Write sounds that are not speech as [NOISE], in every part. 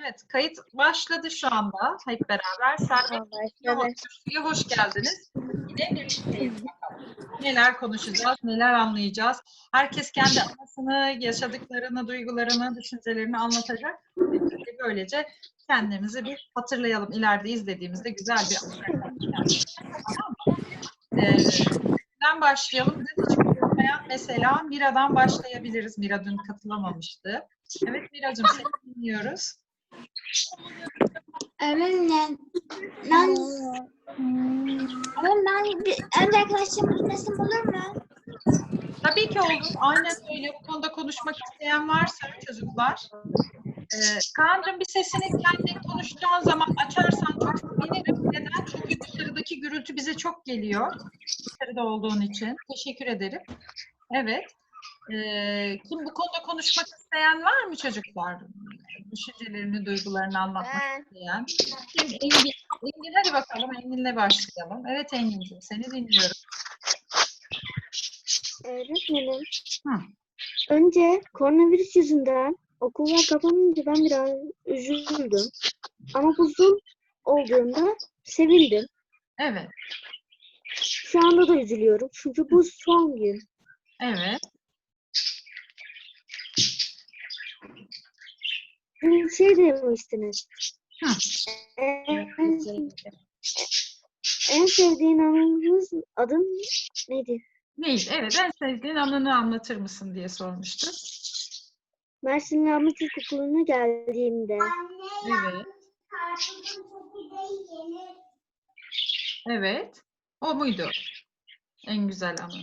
Evet, kayıt başladı şu anda hep beraber. Servet. Coşku'ya hoş geldiniz. Yine birlikteyiz. Neler konuşacağız, neler anlayacağız. Herkes kendi anısını, yaşadıklarını, duygularını, düşüncelerini anlatacak. Böylece kendimizi bir hatırlayalım. İleride izlediğimizde güzel bir anı Tamam mı? Ee, başlayalım. Mesela Mira'dan başlayabiliriz. Mira dün katılamamıştı. Evet Mira'cığım seni dinliyoruz. Öğretmenim ben ben, ben bir, önce arkadaşlarımın resim olur mu? Tabii ki olur. Aynen öyle. Bu konuda konuşmak isteyen varsa çocuklar. Ee, Kaan'cığım bir sesini kendin konuşacağın zaman açarsan çok sevinirim. Neden? Çünkü dışarıdaki gürültü bize çok geliyor. Dışarıda olduğun için. Teşekkür ederim. Evet. Kim bu konuda konuşmak isteyen var mı çocuklar? Düşüncelerini, duygularını anlatmak Ben. isteyen. Kim? Engin. Engin hadi bakalım. Engin'le başlayalım. Evet Engin'ciğim seni dinliyorum. Öğretmenim. Hı. Önce koronavirüs yüzünden okullar kapanınca ben biraz üzüldüm. Ama bu Zoom olduğunda sevindim. Evet. Şu anda da üzülüyorum. Çünkü bu son gün. Evet. Şey demiştiniz. Hı. En, en sevdiğin anınız adın neydi? Değil. Evet. En sevdiğin anını anlatır mısın diye sormuştu. Mersin Rahmet İlkokulu'na geldiğimde. Evet. Evet. O muydu? En güzel anı.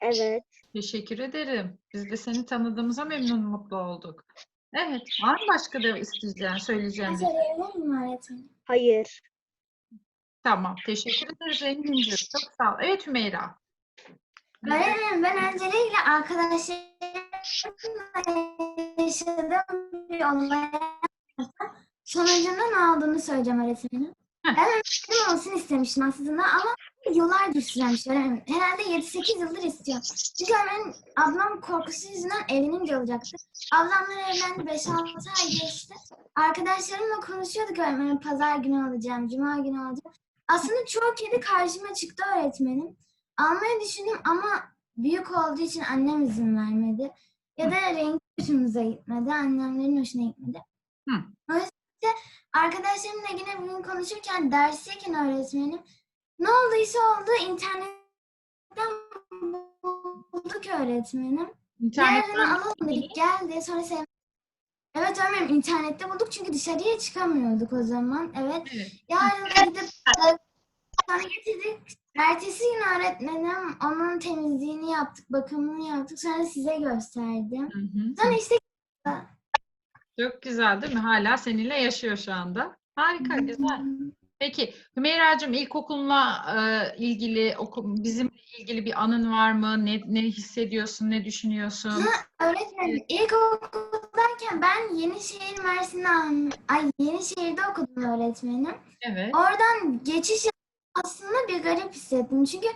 Evet. Teşekkür ederim. Biz de seni tanıdığımıza memnun mutlu olduk. Evet. Var mı başka da isteyeceğin, söyleyeceğin bir şey? Öğretmenim? Hayır. Tamam. Teşekkür ederiz Engin'ciğim. Çok sağ ol. Evet Hümeyra. Öğretmenim ben öncelikle arkadaşlarımla yaşadığım bir olaya sonucunun ne olduğunu söyleyeceğim öğretmenim. Heh. Ben öğretmenim olsun istemiştim aslında ama yıllardır sürenmiş öğretmenim. Herhalde 7-8 yıldır istiyorum. Çünkü benim ablam korkusu yüzünden evlenince olacaktı. Ablamlar evlendi 5-6 ay geçti. Arkadaşlarımla konuşuyorduk öğretmenim. Pazar günü alacağım, cuma günü alacağım. Aslında çoğu kedi karşıma çıktı öğretmenim. Almayı düşündüm ama büyük olduğu için annem izin vermedi. Ya da renk hoşumuza gitmedi. Annemlerin hoşuna gitmedi. Hı. O yüzden de arkadaşlarımla yine bugün konuşurken dersteyken öğretmenim ne olduysa oldu internetten bulduk öğretmenim. İnternetten alalım dedik geldi sonra sev Evet öğretmenim internette bulduk çünkü dışarıya çıkamıyorduk o zaman. Evet. Evet. Yarın gidip sonra getirdik. Ertesi gün öğretmenim onun temizliğini yaptık, bakımını yaptık. Sonra size gösterdim. Hı hı. Sonra işte Çok güzel değil mi? Hala seninle yaşıyor şu anda. Harika, güzel. Peki Hümeyra'cığım ilkokulla e, ilgili, oku, bizimle ilgili bir anın var mı? Ne, ne hissediyorsun, ne düşünüyorsun? öğretmenim ilkokuldayken ben Yenişehir Mersin'de ay Yenişehir'de okudum öğretmenim. Evet. Oradan geçiş aslında bir garip hissettim. Çünkü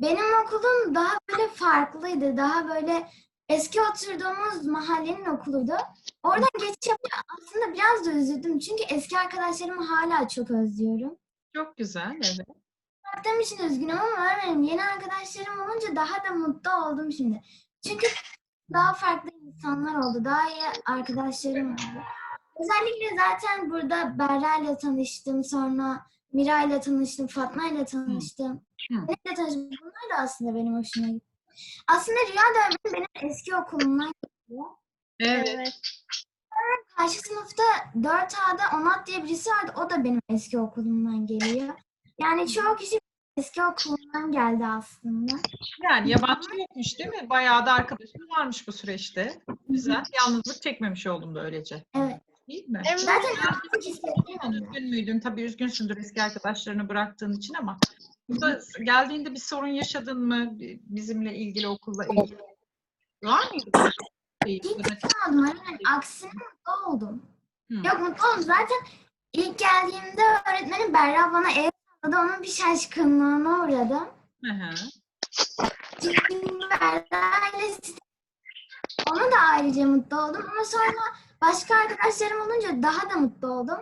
benim okulum daha böyle farklıydı. Daha böyle eski oturduğumuz mahallenin okuluydu. Oradan geçiş yapınca aslında biraz da üzüldüm. Çünkü eski arkadaşlarımı hala çok özlüyorum. Çok güzel, evet. Baktığım için üzgünüm ama öğretmenim yeni arkadaşlarım olunca daha da mutlu oldum şimdi. Çünkü daha farklı insanlar oldu. Daha iyi arkadaşlarım oldu. Özellikle zaten burada Berra ile tanıştım. Sonra Mira ile tanıştım. Fatma ile tanıştım. Neyle tanıştım? Bunlar da aslında benim hoşuma gitti. Aslında Rüya da benim eski okulumdan geliyor. Evet. Karşı sınıfta 4A'da Onat diye birisi vardı. O da benim eski okulumdan geliyor. Yani çoğu kişi eski okulumdan geldi aslında. Yani yabancı yokmuş değil mi? Bayağı da arkadaşım varmış bu süreçte. Güzel. Yalnızlık çekmemiş oldum böylece. Evet. Değil mi? Zaten yalnızlık hissettim. Üzgün müydün? Tabii üzgünsündür eski arkadaşlarını bıraktığın için ama burada geldiğinde bir sorun yaşadın mı? Bizimle ilgili, okulla ilgili. Var mıydı? Hiç yönetim- Olmadım. Yani aksine mutlu oldum. Hı. Yok mutlu oldum. Zaten ilk geldiğimde öğretmenim Berra bana el salladı. Onun bir şaşkınlığına uğradım. Hı hı. Çünkü Berra ile ona da ayrıca mutlu oldum. Ama sonra başka arkadaşlarım olunca daha da mutlu oldum.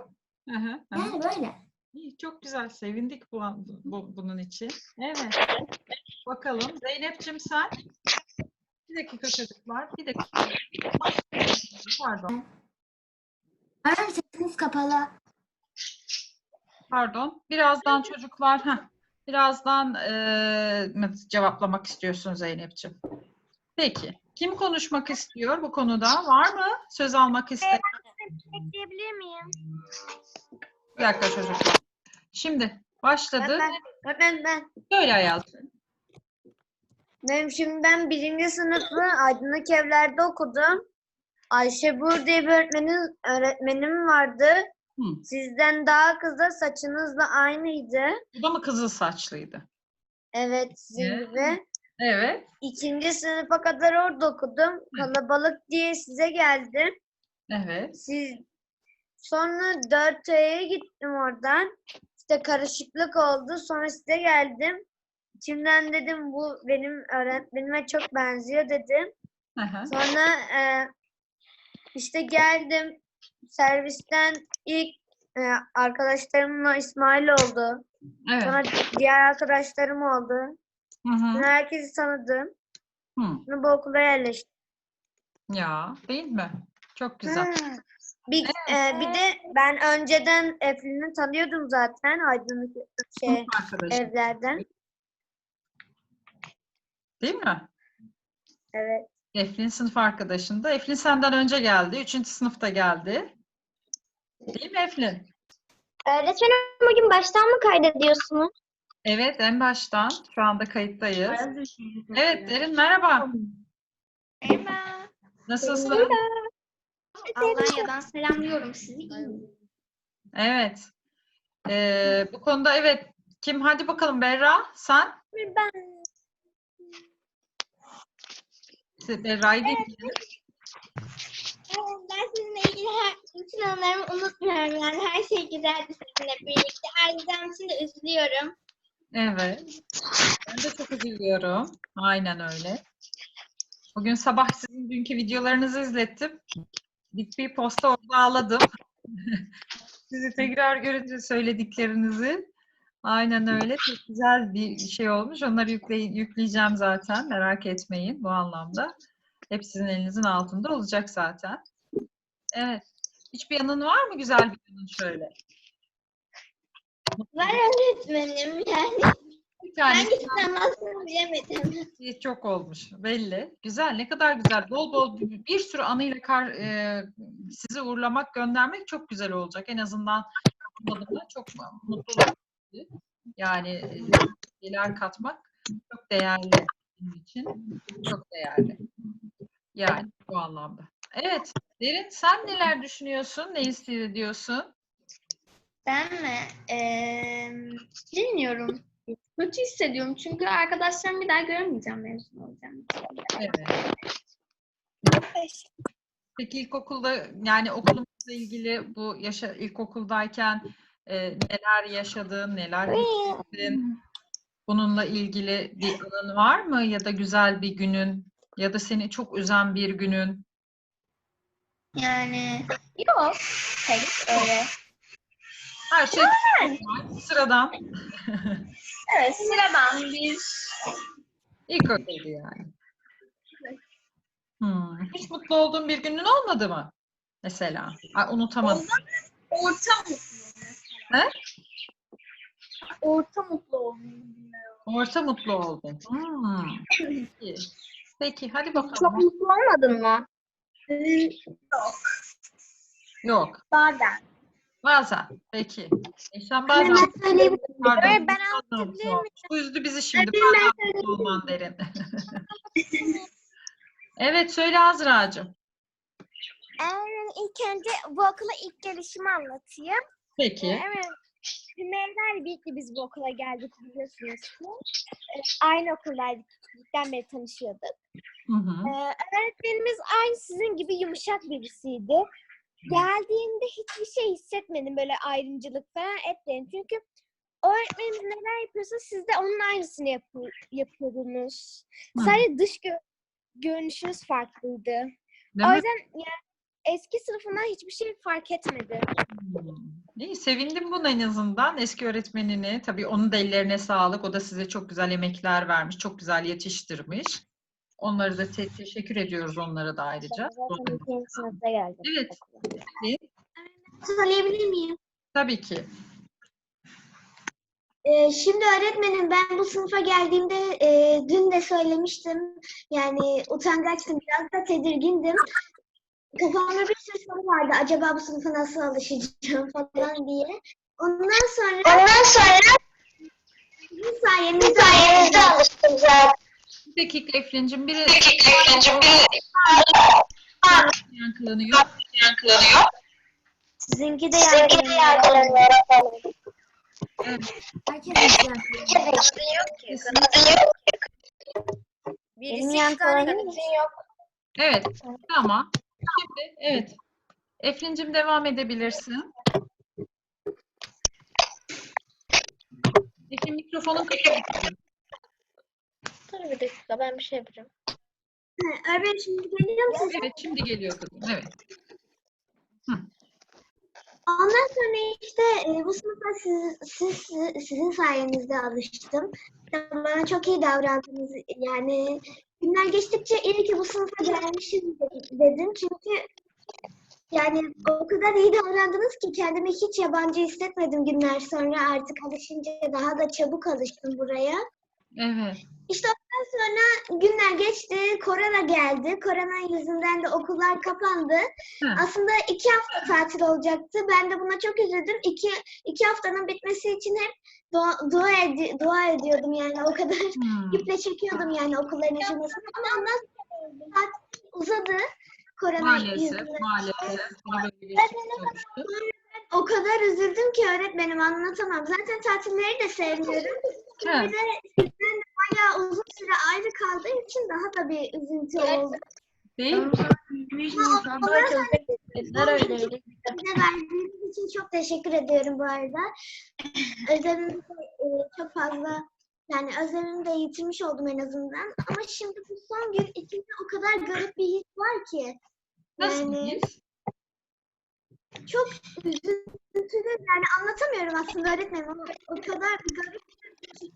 Hı, hı. Yani böyle. İyi, çok güzel. Sevindik bu, bu bunun için. Evet. Bakalım. Zeynep'ciğim sen? Bir dakika çocuklar. Bir dakika. Pardon. Öğretmenim sesiniz kapalı. Pardon. Birazdan çocuklar. Heh, birazdan eee, mı cevaplamak istiyorsun Zeynep'ciğim. Peki. Kim konuşmak istiyor bu konuda? Var mı? Söz almak isteyen? Ekleyebilir miyim? Bir dakika çocuklar. Şimdi başladı. Ben, ben, ben. Söyle hayatım. Benim şimdi ben birinci sınıfı aydınlık evlerde okudum. Ayşe Bur diye bir öğretmenim, öğretmenim vardı. Hı. Sizden daha kısa saçınızla aynıydı. Bu da mı kızıl saçlıydı? Evet sizin Evet. gibi. Evet. İkinci sınıfa kadar orada okudum. Kalabalık diye size geldim. Evet. Siz sonra 4 aya gittim oradan. İşte karışıklık oldu. Sonra size geldim. İçimden dedim bu benim öğretmenime çok benziyor dedim. Hı hı. Sonra e, işte geldim. Servisten ilk e, arkadaşlarımla İsmail oldu. Evet. Sonra diğer arkadaşlarım oldu. Hı hı. Herkesi tanıdım. Hı. Sonra bu okula yerleştim. Ya değil mi? Çok güzel. Bir, e, bir de ben önceden Eflin'i tanıyordum zaten aydınlık şey arkadaşım. evlerden. Değil mi? Evet. Eflin sınıf arkadaşında. Eflin senden önce geldi. Üçüncü sınıfta geldi. Değil mi Eflin? Öğretmenim bugün baştan mı kaydediyorsunuz? Evet en baştan. Şu anda kayıttayız. Evet Derin merhaba. Merhaba. Nasılsın? Almanya'dan selamlıyorum sizi. Evet. Ee, bu konuda evet. Kim? Hadi bakalım Berra. Sen? Ben Berra'yı dinleyelim. ben sizinle ilgili her, bütün anılarımı unutmuyorum yani her şey güzeldi sizinle birlikte. Ayrıca için de üzülüyorum. Evet. Ben de çok üzülüyorum. Aynen öyle. Bugün sabah sizin dünkü videolarınızı izlettim. Bir posta orada ağladım. [LAUGHS] Sizi tekrar görünce söylediklerinizi. Aynen öyle. Çok güzel bir şey olmuş. Onları yükleyin, yükleyeceğim zaten. Merak etmeyin bu anlamda. Hep sizin elinizin altında olacak zaten. Evet. Hiçbir yanın var mı güzel bir yanın şöyle? Var öğretmenim yani. Bir tane. Hangisinden bahsedeceğimi bilemedim. İyi, Çok olmuş. Belli. Güzel. Ne kadar güzel. Bol bol bir sürü anıyla kar, e, sizi uğurlamak, göndermek çok güzel olacak. En azından bu adına çok mutlu olacak. Yani e, şeyler katmak çok değerli benim için. Çok değerli. Yani bu anlamda. Evet. Derin sen neler düşünüyorsun? Ne hissediyorsun? Ben mi? Ee, bilmiyorum. Kötü hissediyorum çünkü arkadaşlarımı bir daha göremeyeceğim mezun olacağım. Evet. Peki ilkokulda yani okulumuzla ilgili bu yaşa ilkokuldayken e, neler yaşadın, neler hissettin? Bununla ilgili bir anın var mı ya da güzel bir günün ya da seni çok üzen bir günün? Yani yok pek öyle. Her şey normal, sıradan. Evet sıradan bir İlkokuldu yani. Hmm. Hiç mutlu olduğun bir günün olmadı mı? Mesela. Ay, unutamadım. orta mutlu. He? Orta mutlu oldum. Orta mutlu oldun. Hmm. Peki. Peki hadi bakalım. Çok mutlu olmadın mı? Yok. Bazen. Bazen. Peki. Eşen bazen. Ben söyleyebilirim. Pardon. Evet, ben bazen anlatabilir. Bu üzdü bizi şimdi. Evet, ben mutlu olman derin. [LAUGHS] evet söyle Azra'cığım. ilk önce bu okula ilk gelişimi anlatayım. Peki. Evet. Hümeyra birlikte biz bu okula geldik biliyorsunuz ki. Ee, Aynı okuldaydık. Küçüklükten beri tanışıyorduk. Hı hı. Ee, öğretmenimiz aynı sizin gibi yumuşak birisiydi. Geldiğimde hiçbir şey hissetmedim böyle ayrımcılık falan etmedim. Çünkü öğretmenimiz neler yapıyorsa siz de onun aynısını yapı- yapıyordunuz. Hı. Sadece dış gö- görünüşünüz farklıydı. O Değil mi? yüzden yani eski sınıfından hiçbir şey fark etmedi. Hmm. İyi, sevindim buna en azından. Eski öğretmenini, tabii onun da ellerine sağlık. O da size çok güzel emekler vermiş, çok güzel yetiştirmiş. Onları da te- teşekkür ediyoruz onlara da ayrıca. Zaten ikinci sınıfta geldim. Evet. Söyleyebilir miyim? Tabii ki. Ee, şimdi öğretmenim ben bu sınıfa geldiğimde e, dün de söylemiştim. Yani utangaçtım, biraz da tedirgindim. Kafamda bir sürü soru vardı. Acaba bu sınıfa nasıl alışacağım falan diye. Ondan sonra Ondan sonra sizin sayenizde, sayenizde alıştım zaten. Bir dakika Efrin'cim, biri yankılanıyor. yankılanıyor. Sizinki de Sizinki de yargılanıyor. yargılanıyor efendim. Herkes. Birisi Benim iki yankılanıyor. Evet, tamam. Şimdi, evet. Efrin'cim devam edebilirsin. Efrin mikrofonun kapalı. Dur bir dakika ben bir şey yapacağım. öğretmenim şimdi geliyor musunuz? Evet, şimdi geliyor kızım. Evet. Ondan sonra işte e, bu sınıfa siz, siz, sizin sayenizde alıştım. Bana çok iyi davrandınız. Yani günler geçtikçe iyi ki bu sınıfa gelmişim dedim. Çünkü yani o kadar iyi davrandınız ki kendimi hiç yabancı hissetmedim günler sonra. Artık alışınca daha da çabuk alıştım buraya. Evet. İşte ondan sonra günler geçti, korona geldi. Korona yüzünden de okullar kapandı. Hı. Aslında iki hafta tatil olacaktı. Ben de buna çok üzüldüm. İki, iki haftanın bitmesi için hep dua, dua, edi- dua ediyordum yani. O kadar Hmm. iple çekiyordum yani okulların açılmasını. Ama ondan sonra tatil uzadı. Korona Maalesef, yüzünden. maalesef. Şey olmuştu. O kadar üzüldüm ki öğretmenim anlatamam. Zaten tatilleri de sevmiyorum. He. Bir de bayağı uzun süre ayrı kaldığı için daha da bir üzüntü oldu. Değil mi? Bize verdiğiniz için çok teşekkür ediyorum bu arada. Özlemimi e, çok fazla yani özlemimi de yitirmiş oldum en azından. Ama şimdi bu son gün içinde o kadar garip bir his var ki. Nasıl Yani bir his? Çok üzüntülü yani anlatamıyorum aslında öğretmenim ama o kadar bir garip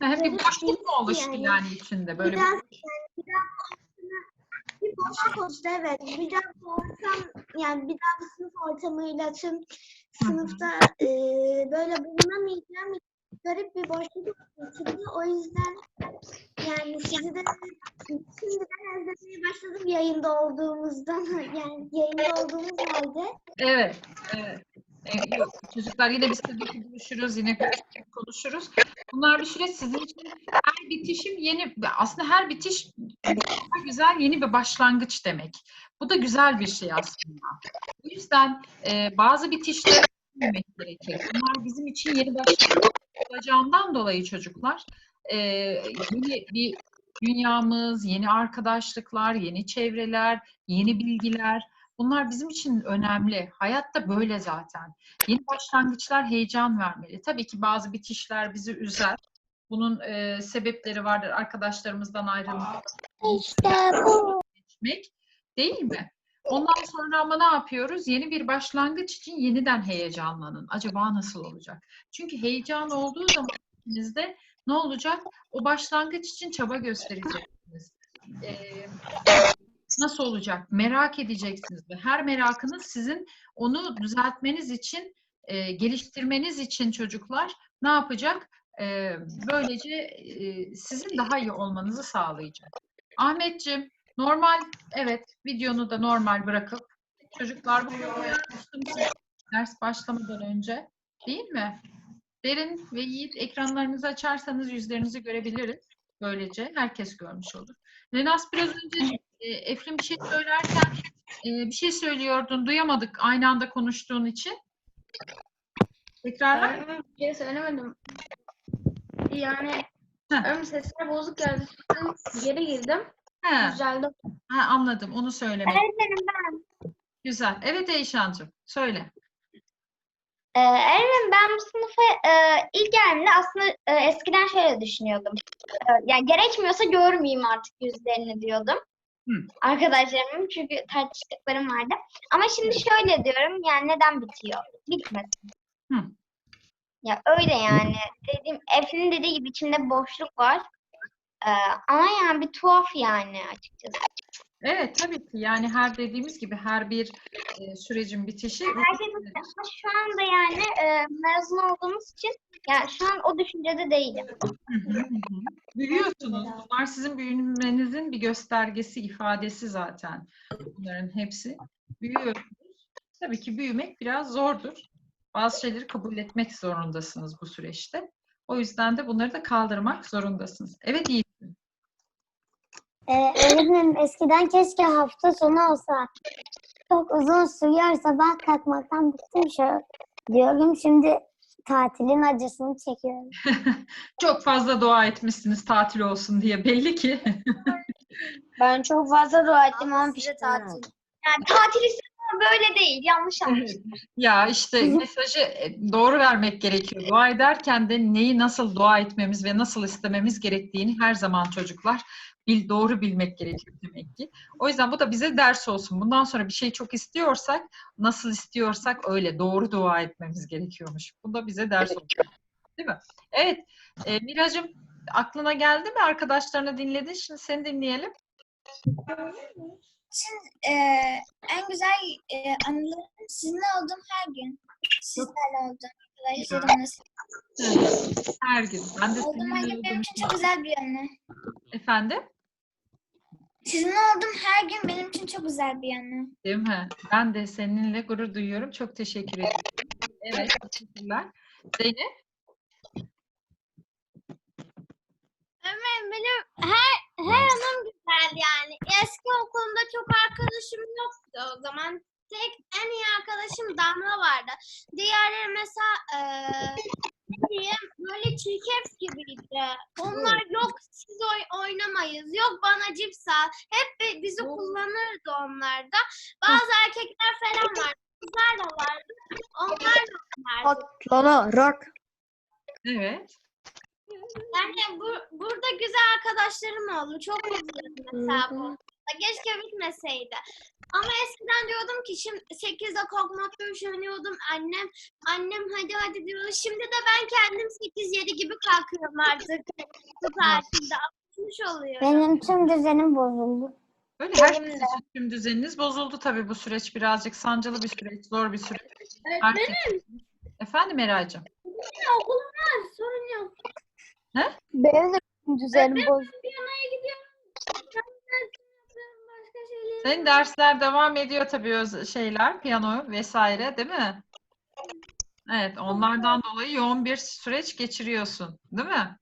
Ha, bir boşluk mu oluştu yani. yani içinde? Böyle Biraz bir... yani biraz bir boşluk oluştu evet. Bir daha bu ortam yani bir daha bu sınıf ortamıyla tüm sınıfta e, böyle bulunamayacağım garip bir boşluk oluşturdu. O yüzden yani sizi de şimdiden özlemeye başladım yayında olduğumuzdan [LAUGHS] yani yayında olduğumuz halde. Evet, evet. Ee, yok, çocuklar yine biz tabii ki buluşuruz, yine konuşuruz. Bunlar bir süreç sizin için her bitişim yeni, aslında her bitiş güzel yeni bir başlangıç demek. Bu da güzel bir şey aslında. O yüzden e, bazı bitişleri bilmemek gerekir. Bunlar bizim için yeni başlangıç olacağından dolayı çocuklar e, yeni bir dünyamız, yeni arkadaşlıklar, yeni çevreler, yeni bilgiler Bunlar bizim için önemli. Hayat da böyle zaten. Yeni başlangıçlar heyecan vermeli. Tabii ki bazı bitişler bizi üzer. Bunun e, sebepleri vardır. Arkadaşlarımızdan ayrılmak, İşte bu. geçmek. Değil mi? Ondan sonra ama ne yapıyoruz? Yeni bir başlangıç için yeniden heyecanlanın. Acaba nasıl olacak? Çünkü heyecan olduğu zaman içinizde ne olacak? O başlangıç için çaba göstereceksiniz. Ee, nasıl olacak? Merak edeceksiniz her merakınız sizin onu düzeltmeniz için, e, geliştirmeniz için çocuklar ne yapacak? E, böylece e, sizin daha iyi olmanızı sağlayacak. Ahmetciğim, normal, evet videonu da normal bırakıp çocuklar bu ders başlamadan önce. Değil mi? Derin ve Yiğit ekranlarınızı açarsanız yüzlerinizi görebiliriz. Böylece herkes görmüş olur. Renas biraz önce e, Eflin bir şey söylerken e, bir şey söylüyordun. Duyamadık aynı anda konuştuğun için. Tekrar Ben bir şey söylemedim. Yani Heh. ön sesler bozuk geldi. Geri girdim. He, Düzeldi. ha, anladım. Onu söylemek. Güzel. Evet Eyşancığım. Söyle. Ee, Erin ben bu sınıfa e, ilk geldiğimde aslında e, eskiden şöyle düşünüyordum. E, yani gerekmiyorsa görmeyeyim artık yüzlerini diyordum. e, arkadaşlarımın çünkü tartıştıklarım vardı. Ama şimdi şöyle diyorum yani neden bitiyor? Bitmesin. Hı. Ya öyle yani. Dediğim, Efe'nin dediği gibi içimde boşluk var. Ee, ama yani bir tuhaf yani açıkçası. Evet tabii ki yani her dediğimiz gibi her bir e, sürecin bitişi Herkes ama şu anda yani e, mezun olduğumuz için yani şu an o düşüncede değilim. Büyüyorsunuz. Bunlar sizin büyümenizin bir göstergesi, ifadesi zaten. Bunların hepsi. Büyüyorsunuz. Tabii ki büyümek biraz zordur. Bazı şeyleri kabul etmek zorundasınız bu süreçte. O yüzden de bunları da kaldırmak zorundasınız. Evet iyi. Ee, öğretmenim eskiden keşke hafta sonu olsa. Çok uzun sürüyor sabah kalkmaktan bıktım şu diyorum. Şimdi tatilin acısını çekiyorum. [LAUGHS] Çok fazla dua etmişsiniz tatil olsun diye belli ki. [LAUGHS] Ben çok fazla dua ettim ama pişti tatil. Yani tatil istiyorsan böyle değil. Yanlış anlaşılma. [LAUGHS] Ya işte mesajı e, doğru vermek gerekiyor. Dua ederken de neyi nasıl dua etmemiz ve nasıl istememiz gerektiğini her zaman çocuklar bil, doğru bilmek gerekiyor demek ki. O yüzden bu da bize ders olsun. Bundan sonra bir şey çok istiyorsak, nasıl istiyorsak öyle doğru dua etmemiz gerekiyormuş. Bu da bize ders olsun. Değil mi? Evet. E, Miracığım aklına geldi mi? Arkadaşlarını dinledin. Şimdi seni dinleyelim. Şimdi eee, en güzel eee, anılarım sizinle olduğum her gün. Sizlerle olduğum arkadaşlarımla Her gün. Ben de olduğum her gün benim için çok güzel bir anı. Efendim? Sizinle olduğum her gün benim için çok güzel bir anı. Değil mi? Ben de seninle gurur duyuyorum. Çok teşekkür ederim. Evet, teşekkürler. Zeynep? Ömer benim her her anım güzel yani. Eski okulumda çok arkadaşım yoktu o zaman. Tek en iyi arkadaşım Damla vardı. Diğerleri mesela eee diyeyim böyle çirkef gibiydi. Onlar yok siz oy- oynamayız. Yok bana cips al. Hep bi- bizi kullanırdı onlar da. Bazı erkekler falan vardı. Kızlar da vardı. Onlar da. Lola rock. Evet. Yani bu, burada güzel arkadaşlarım oldu. Çok mutluyum mesela bu. Keşke bitmeseydi. Ama eskiden diyordum ki şimdi 8'de kokmak düşünüyordum. Annem annem hadi hadi diyordu. Şimdi de ben kendim 8-7 gibi kalkıyorum artık. Bu tatilde. Alışmış oluyorum. Benim tüm düzenim bozuldu. Böyle her şey için tüm düzeniniz bozuldu tabii bu süreç birazcık sancılı bir süreç, zor bir süreç. Herkes- Efendim Eraycığım? Okulum var. Sorun yok. Benim de tüm düzenim bozuldu. Piyanoya gidiyorum. Başka şeyler. Senin dersler devam ediyor tabii öz şeyler, piyano vesaire değil mi? Evet, onlardan dolayı yoğun bir süreç geçiriyorsun, değil mi?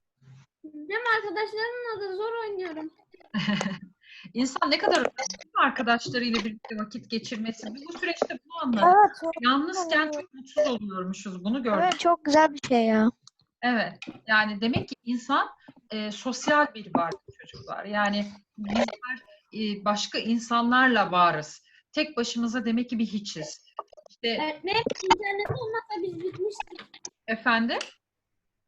Değil mi arkadaşlarımla da zor oynuyorum. [LAUGHS] İnsan ne kadar önemli arkadaşlarıyla birlikte vakit geçirmesi. Biz bu süreçte bunu anladık. Evet, Yalnızken çok mutsuz oluyormuşuz. Bunu gördük. Evet çok güzel bir şey ya. Evet. Yani demek ki insan e, sosyal bir varlık çocuklar. Yani bizler başka insanlarla varız. Tek başımıza demek ki bir hiçiz. İşte Öğretmenim internet olmasa biz bitmiştik. efendim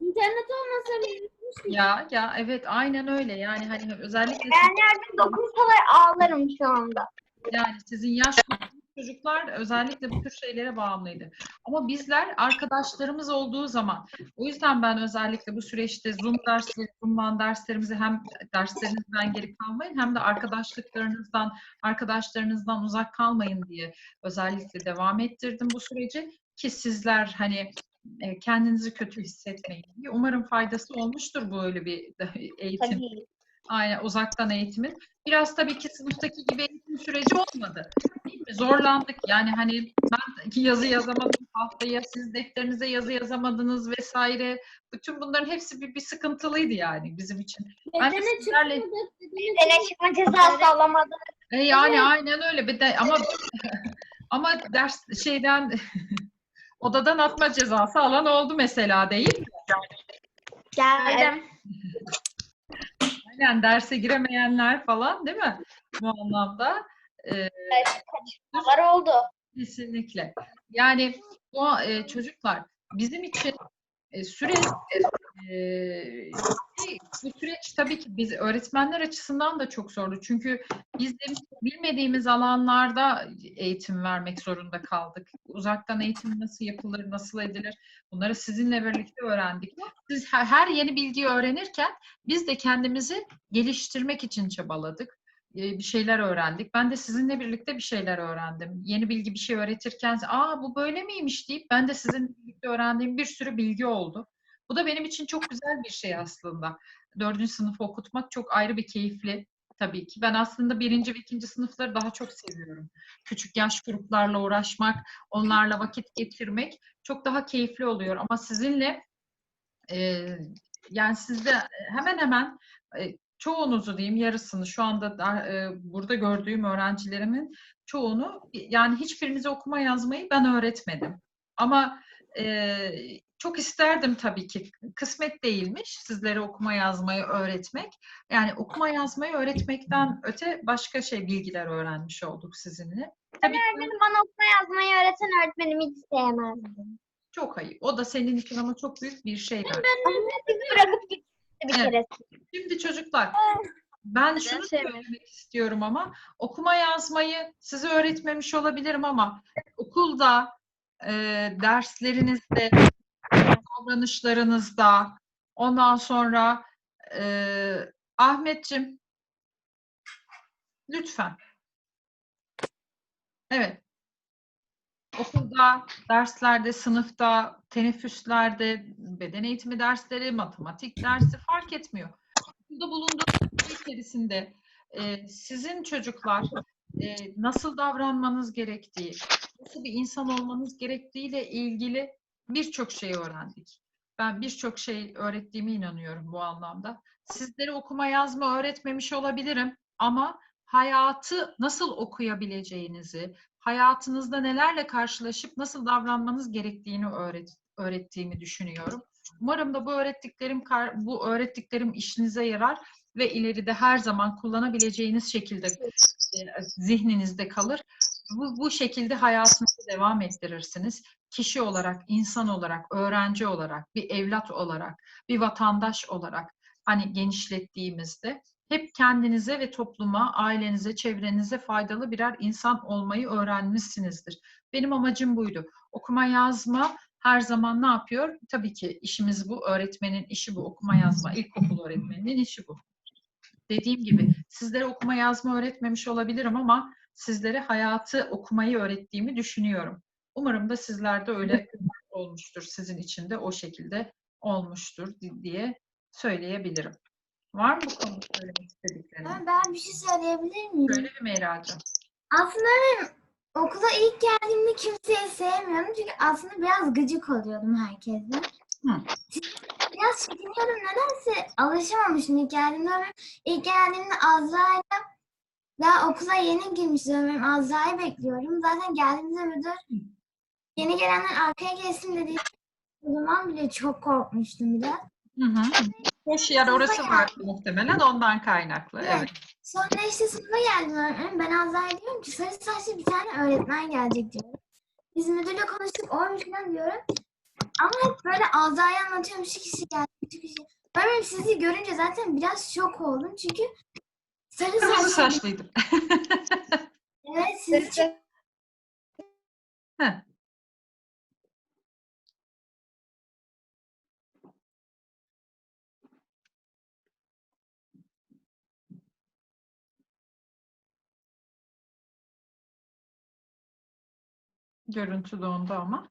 İnternet olmasa biz bitmiştik. ya ya evet aynen öyle. Yani hani özellikle Ben nerede dokunsalar ağlarım şu anda. Yani sizin yaş grubunuz çocuklar özellikle bu tür şeylere bağımlıydı. Ama bizler arkadaşlarımız olduğu zaman, o yüzden ben özellikle bu süreçte Zoom dersleri, Zoom'dan derslerimizi hem derslerinizden geri kalmayın hem de arkadaşlıklarınızdan, arkadaşlarınızdan uzak kalmayın diye özellikle devam ettirdim bu süreci ki sizler hani e, kendinizi kötü hissetmeyin diye. Umarım faydası olmuştur bu öyle bir [LAUGHS] eğitim. Tabii. Aynen uzaktan eğitimin. Biraz tabii ki sınıftaki gibi eğitim süreci olmadı. Mi? Zorlandık. Yani hani ben iki yazı yazamadım haftaya, siz defterinize yazı yazamadınız vesaire. Bütün bunların hepsi bir, bir sıkıntılıydı yani bizim için. Ben de Bedene sizlerle çıkma cezası alamadım. e yani aynen öyle bir de ama [LAUGHS] ama ders şeyden [LAUGHS] odadan atma cezası alan oldu mesela değil mi? Geldim. Aynen derse giremeyenler falan değil mi? Bu anlamda. Ee, Kaçırmalar oldu. Kesinlikle. Yani bu e, çocuklar bizim için e, sürekli e, şey, bu süreç tabii ki biz öğretmenler açısından da çok zorlu. Çünkü biz de bilmediğimiz alanlarda eğitim vermek zorunda kaldık. Uzaktan eğitim nasıl yapılır, nasıl edilir? Bunları sizinle birlikte öğrendik. Siz her yeni bilgiyi öğrenirken biz de kendimizi geliştirmek için çabaladık. Ee, Bir şeyler öğrendik. Ben de sizinle birlikte bir şeyler öğrendim. Yeni bilgi bir şey öğretirken, aa bu böyle miymiş deyip ben de sizinle birlikte öğrendiğim bir sürü bilgi oldu. Bu da benim için çok güzel bir şey aslında. Dördüncü sınıfı okutmak çok ayrı bir keyifli tabii ki. Ben aslında birinci ve ikinci sınıfları daha çok seviyorum. Küçük yaş gruplarla uğraşmak, onlarla vakit geçirmek çok daha keyifli oluyor. Ama sizinle e, yani sizde hemen hemen e, çoğunuzu diyeyim yarısını şu anda da, e, burada gördüğüm öğrencilerimin çoğunu yani hiçbirinize okuma yazmayı ben öğretmedim. Ama e, çok isterdim tabii ki. Kısmet değilmiş sizlere okuma yazmayı öğretmek. Yani okuma yazmayı öğretmekten öte başka şey bilgiler öğrenmiş olduk sizinle. Tabii ki Öğretmenim bana okuma yazmayı öğreten öğretmenimi hiç sevmezdim. çok ayıp. O da senin için ama çok büyük bir şey. bence. Bizi bırakıp gitti bir Evet. kere. Şimdi çocuklar ben şunu söylemek istiyorum ama okuma yazmayı size öğretmemiş olabilirim ama okulda e, derslerinizde davranışlarınızda ondan sonra e, Ahmetçim lütfen evet okulda, derslerde, sınıfta, teneffüslerde, beden eğitimi dersleri, matematik dersi fark etmiyor. Okulda bulunduğunuz içerisinde e, sizin çocuklar e, nasıl davranmanız gerektiği, nasıl bir insan olmanız gerektiğiyle ilgili birçok şey öğrendik. Ben birçok şey öğrettiğime inanıyorum bu anlamda. Sizlere okuma yazma öğretmemiş olabilirim ama hayatı nasıl okuyabileceğinizi, hayatınızda nelerle karşılaşıp nasıl davranmanız gerektiğini öğret, öğrettiğimi düşünüyorum. Umarım da bu öğrettiklerim bu öğrettiklerim işinize yarar ve ileride her zaman kullanabileceğiniz şekilde e, zihninizde kalır. Bu, bu şekilde hayatınızı devam ettirirsiniz. Kişi olarak, insan olarak, öğrenci olarak, bir evlat olarak, bir vatandaş olarak hani genişlettiğimizde hep kendinize ve topluma, ailenize, çevrenize faydalı birer insan olmayı öğrenmişsinizdir. Benim amacım buydu. Okuma yazma her zaman ne yapıyor? Tabii ki işimiz bu. Öğretmenin işi bu. Okuma yazma. İlkokul öğretmeninin işi bu. Dediğim gibi sizlere okuma yazma öğretmemiş olabilirim ama sizlere hayatı okumayı öğrettiğimi düşünüyorum. Umarım da sizlerde öyle olmuştur. Sizin için de o şekilde olmuştur di- diye söyleyebilirim. Var mı bu konuda söylemek istediklerim? Ben, ben bir şey söyleyebilir miyim? Söyle bir Meyra'cığım. Aslında ben okula ilk geldiğimde kimseyi sevmiyordum. Çünkü aslında biraz gıcık oluyordum herkese. Hı. Biraz çekiniyordum. Nedense alışamamışım ilk geldiğimde. İlk geldiğimde Azra'yla daha okula yeni girmiştim. Ben Azra'yı bekliyorum. Zaten geldiğimde müdür yeni gelenler arkaya gelsin dedi. O zaman bile çok korkmuştum biraz. Hı hı. Boş yer orası var muhtemelen ondan kaynaklı. Evet. Evet. Sonra işte sınıfa geldim öğretmenim. Ben Azra'ya diyorum ki sarı saçlı bir tane öğretmen gelecek diyorum. Biz müdürle konuştuk oymuş falan diyorum. Ama hep böyle Azra'ya anlatıyorum şu kişi geldi, şu kişi. Ben sizi görünce zaten biraz şok oldum çünkü sarı saçlı. saçlıydım. [LAUGHS] Evet sizi çok Heh. Görüntü dondu ama.